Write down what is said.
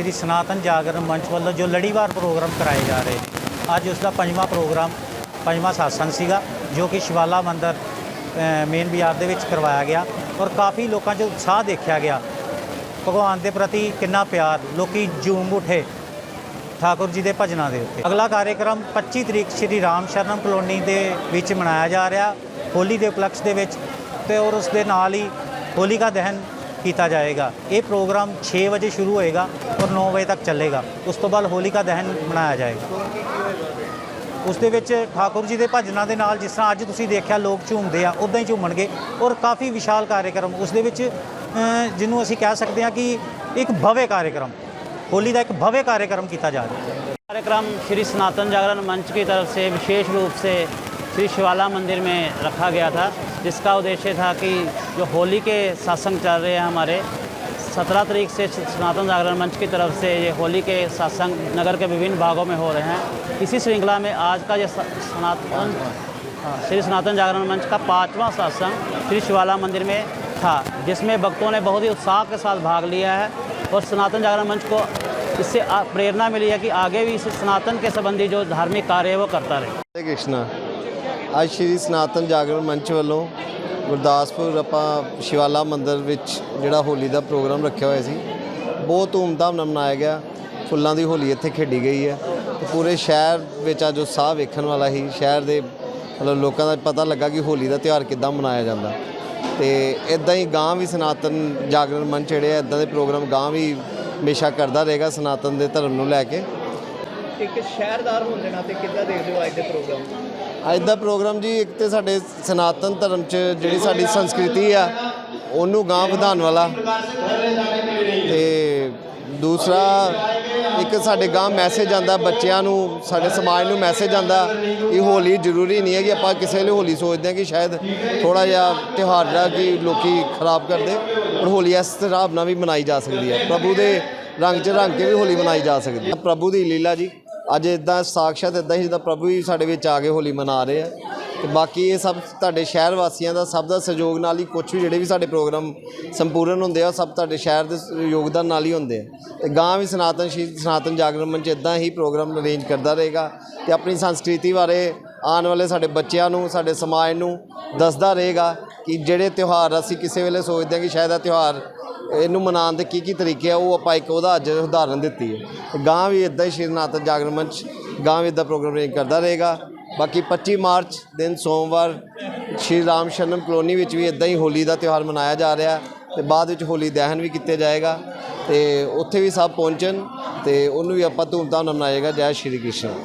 ਸ੍ਰੀ ਸਨਾਤਨ ਜਾਗਰਣ ਮੰਚ ਵੱਲੋਂ ਜੋ ਲੜੀਵਾਰ ਪ੍ਰੋਗਰਾਮ ਕਰਾਏ ਜਾ ਰਹੇ ਅੱਜ ਉਸ ਦਾ ਪੰਜਵਾਂ ਪ੍ਰੋਗਰਾਮ, ਪੰਜਵਾਂ ਸਾਸਨ ਸੀਗਾ, ਜੋ ਕਿ ਸ਼ਿਵਾਲਾ ਮੰਦਰ ਮੇਨ ਬਾਜ਼ਾਰ ਦੇ ਵਿੱਚ ਕਰਵਾਇਆ ਗਿਆ ਔਰ ਕਾਫੀ ਲੋਕਾਂ 'ਚ ਉਤਸ਼ਾਹ ਦੇਖਿਆ ਗਿਆ। ਭਗਵਾਨ ਦੇ ਪ੍ਰਤੀ ਕਿੰਨਾ ਪਿਆਰ, ਲੋਕੀ ਝੂਮ ਉਠੇ ਠਾਕੁਰ ਜੀ ਦੇ ਭਜਨਾਂ ਦੇ ਉੱਤੇ। ਅਗਲਾ ਕਾਰਜਕ੍ਰਮ 25 ਤਰੀਕ ਸ਼੍ਰੀ ਰਾਮ ਸ਼ਰਨਮ ਕਲੋਨੀ ਦੇ ਵਿੱਚ ਮਨਾਇਆ ਜਾ ਰਿਹਾ, ਹੋਲੀ ਦੇ ਉਪਲਕਸ਼ ਦੇ ਵਿੱਚ ਤੇ ਔਰ ਉਸ ਦੇ ਨਾਲ ਹੀ ਹੋਲਿਕਾ ਦਹਨ ਕੀਤਾ ਜਾਏਗਾ। ਇਹ ਪ੍ਰੋਗਰਾਮ 6 ਵਜੇ ਸ਼ੁਰੂ ਹੋਏਗਾ ਔਰ 9 ਵਜੇ ਤੱਕ ਚੱਲੇਗਾ। ਉਸ ਤੋਂ ਬਾਅਦ ਹੋਲੀ ਹੋਲਿਕਾ ਦਹਨ ਮਨਾਇਆ ਜਾਏਗਾ। ਉਸ ਦੇ ਵਿੱਚ ਠਾਕੁਰ ਜੀ ਦੇ ਭਜਨਾਂ ਦੇ ਨਾਲ ਜਿਸ ਤਰ੍ਹਾਂ ਅੱਜ ਤੁਸੀਂ ਦੇਖਿਆ ਲੋਕ ਝੂਮਦੇ ਆ ਉਦਾਂ ਹੀ ਝੂਮਣਗੇ ਔਰ ਕਾਫੀ ਵਿਸ਼ਾਲ ਕਾਰਜਕ੍ਰਮ ਉਸ ਦੇ ਵਿੱਚ ਜਿਹਨੂੰ ਅਸੀਂ ਕਹਿ ਸਕਦੇ ਹਾਂ ਕਿ ਇੱਕ ਭਵੇ ਕਾਰਜਕ੍ਰਮ ਹੋਲੀ ਦਾ ਇੱਕ ਭਵੇ ਕਾਰਜਕ੍ਰਮ ਕੀਤਾ ਜਾ ਰਿਹਾ है कार्यक्रम श्री सनातन जागरण मंच की तरफ से विशेष रूप से श्री शिवाला मंदिर में रखा गया था, जिसका उद्देश्य था कि जो होली के सत्संग चल रहे हैं हमारे, सत्रह तारीख से सनातन जागरण मंच की तरफ़ से ये होली के सत्संग नगर के विभिन्न भागों में हो रहे हैं। इसी श्रृंखला में आज का ये सनातन हाँ, श्री सनातन जागरण मंच का पाँचवा सत्संग श्री शिवाला मंदिर में था, जिसमें भक्तों ने बहुत ही उत्साह के साथ भाग लिया है और सनातन जागरण मंच को इससे प्रेरणा मिली है कि आगे भी इस सनातन के संबंधी जो धार्मिक कार्य है वो करता रहे। कृष्णा ਅੱਜ ਸ਼੍ਰੀ ਸਨਾਤਨ ਜਾਗਰਣ ਮੰਚ ਵੱਲੋਂ ਗੁਰਦਾਸਪੁਰ ਆਪਾਂ ਸ਼ਿਵਾਲਾ ਮੰਦਿਰ ਵਿੱਚ ਜਿਹੜਾ ਹੋਲੀ ਦਾ ਪ੍ਰੋਗਰਾਮ ਰੱਖਿਆ ਹੋਇਆ ਸੀ, ਬਹੁਤ ਧੂਮਧਾਮ ਨਾਲ ਮਨਾਇਆ ਗਿਆ। ਫੁੱਲਾਂ ਦੀ ਹੋਲੀ ਇੱਥੇ ਖੇਡੀ ਗਈ ਹੈ ਤੇ ਪੂਰੇ ਸ਼ਹਿਰ ਵਿੱਚ ਅੱਜ ਉਤਸ਼ਾਹ ਵੇਖਣ ਵਾਲਾ ਹੀ ਸ਼ਹਿਰ ਦੇ ਮਤਲਬ ਲੋਕਾਂ ਦਾ ਪਤਾ ਲੱਗਾ ਕਿ ਹੋਲੀ ਦਾ ਤਿਉਹਾਰ ਕਿੱਦਾਂ ਮਨਾਇਆ ਜਾਂਦਾ। ਤੇ ਇਦਾਂ ਹੀ ਗਾਂ ਵੀ ਸਨਾਤਨ ਜਾਗਰਣ ਮੰਚ ਜਿਹੜੇ ਆ ਇਦਾਂ ਦੇ ਪ੍ਰੋਗਰਾਮ ਗਾਂ ਵੀ ਹਮੇਸ਼ਾ ਕਰਦਾ ਰਹੇਗਾ ਸਨਾਤਨ ਦੇ ਧਰਮ ਨੂੰ ਲੈ ਕੇ। ਇੱਕ ਸ਼ਹਿਰਦਾਰ ਹੋਣ ਦੇ ਨਾਤੇ ਕਿੱਦਾਂ ਦੇਖਦੇ ਹੋ ਅੱਜ ਦੇ ਪ੍ਰੋਗਰਾਮ? ਅੱਜ ਦਾ ਪ੍ਰੋਗਰਾਮ ਜੀ, ਇੱਕ ਤੇ ਸਾਡੇ ਸਨਾਤਨ ਧਰਮ 'ਚ ਜਿਹੜੀ ਸਾਡੀ ਸੰਸਕ੍ਰਿਤੀ ਆ, ਉਹਨੂੰ ਗਾਂ ਵਧਾਉਣ ਵਾਲਾ। ਤੇ ਦੂਸਰਾ, ਇੱਕ ਸਾਡੇ ਗਾਂ ਮੈਸੇਜ ਆਂਦਾ ਬੱਚਿਆਂ ਨੂੰ, ਸਾਡੇ ਸਮਾਜ ਨੂੰ ਮੈਸੇਜ ਆਂਦਾ ਕਿ ਹੋਲੀ ਜ਼ਰੂਰੀ ਨਹੀਂ ਹੈ ਕਿ ਆਪਾਂ ਕਿਸੇ ਲਈ ਹੋਲੀ ਸੋਚਦੇ ਹਾਂ ਕਿ ਸ਼ਾਇਦ ਥੋੜਾ ਜਿਹਾ ਤਿਉਹਾਰ ਜਿਹੜਾ ਕਿ ਲੋਕੀ ਖਰਾਬ ਕਰਦੇ, ਪਰ ਹੋਲੀ ਇਸ ਤਰ੍ਹਾਂ ਨਾਲ ਵੀ ਮਨਾਈ ਜਾ ਸਕਦੀ ਹੈ। ਪ੍ਰਭੂ ਦੇ ਰੰਗ 'ਚ ਰੰਗ ਕੇ ਵੀ ਹੋਲੀ ਮਨਾਈ ਜਾ ਸਕਦੀ ਹੈ। ਪ੍ਰਭੂ ਦੀ ਲੀਲਾ ਜੀ। ਅੱਜ ਇਦਾਂ ਸਾਖਸ਼ਾਤ ਇਦਾਂ ਹੀ ਜਿੱਦਾਂ ਪ੍ਰਭੂ ਹੀ ਸਾਡੇ ਵਿੱਚ ਆ ਕੇ ਹੋਲੀ ਮਨਾ ਰਹੇ ਆ। ਤੇ ਬਾਕੀ ਇਹ ਸਭ ਤੁਹਾਡੇ ਸ਼ਹਿਰ ਵਾਸੀਆਂ ਦਾ ਸਭ ਦਾ ਸਹਿਯੋਗ ਨਾਲ ਹੀ ਕੁਝ ਵੀ ਜਿਹੜੇ ਵੀ ਸਾਡੇ ਪ੍ਰੋਗਰਾਮ ਸੰਪੂਰਨ ਹੁੰਦੇ ਆ, ਉਹ ਸਭ ਤੁਹਾਡੇ ਸ਼ਹਿਰ ਦੇ ਯੋਗਦਾਨ ਨਾਲ ਹੀ ਹੁੰਦੇ ਆ। ਤੇ ਗਾਂ ਵੀ ਸਨਾਤਨ ਸ਼ੀ, ਸਨਾਤਨ ਜਾਗਰਣ ਮੰਚ ਇਦਾਂ ਹੀ ਪ੍ਰੋਗਰਾਮ ਅਰੇਂਜ ਕਰਦਾ ਰਹੇਗਾ ਤੇ ਆਪਣੀ ਸੰਸਕ੍ਰਿਤੀ ਬਾਰੇ ਆਉਣ ਵਾਲੇ ਸਾਡੇ ਬੱਚਿਆਂ ਨੂੰ, ਸਾਡੇ ਸਮਾਜ ਨੂੰ ਦੱਸਦਾ ਰਹੇਗਾ ਕਿ ਜਿਹੜੇ ਤਿਉਹਾਰ ਅਸੀਂ ਕਿਸੇ ਵੇਲੇ ਸੋਚਦੇ ਹਾਂ ਕਿ ਸ਼ਾਇਦ ਆ ਤਿਉਹਾਰ ਇਹਨੂੰ ਮਨਾਉਣ ਦੇ ਕੀ ਕੀ ਤਰੀਕੇ ਆ, ਉਹ ਆਪਾਂ ਇੱਕ ਉਹਦਾ ਅੱਜ ਉਦਾਹਰਨ ਦਿੱਤੀ ਹੈ। ਤੇ ਗਾਂ ਵੀ ਇਦਾਂ ਹੀ ਸ਼੍ਰੀ ਨਾਥ ਜਾਗਰਣ ਮੰਚ ਗਾਂ ਵੀ ਇਦਾਂ ਪ੍ਰੋਗਰਾਮ ਅਰੇਂਜ ਕਰਦਾ ਰਹੇਗਾ। ਬਾਕੀ 25 ਮਾਰਚ ਦਿਨ ਸੋਮਵਾਰ, ਸ਼੍ਰੀ ਰਾਮ ਸ਼ਰਨਮ ਕਲੋਨੀ ਵਿੱਚ ਵੀ ਇਦਾਂ ਹੀ ਹੋਲੀ ਦਾ ਤਿਉਹਾਰ ਮਨਾਇਆ ਜਾ ਰਿਹਾ ਤੇ ਬਾਅਦ ਵਿੱਚ ਹੋਲੀ ਦਹਨ ਵੀ ਕੀਤਾ ਜਾਏਗਾ ਤੇ ਉੱਥੇ ਵੀ ਸਭ ਪਹੁੰਚਣ ਤੇ ਉਹਨੂੰ ਵੀ ਆਪਾਂ ਧੂਮਧਾਮ ਨਾਲ ਮਨਾਏਗਾ। ਜੈ ਸ਼੍ਰੀ ਕ੍ਰਿਸ਼ਨ।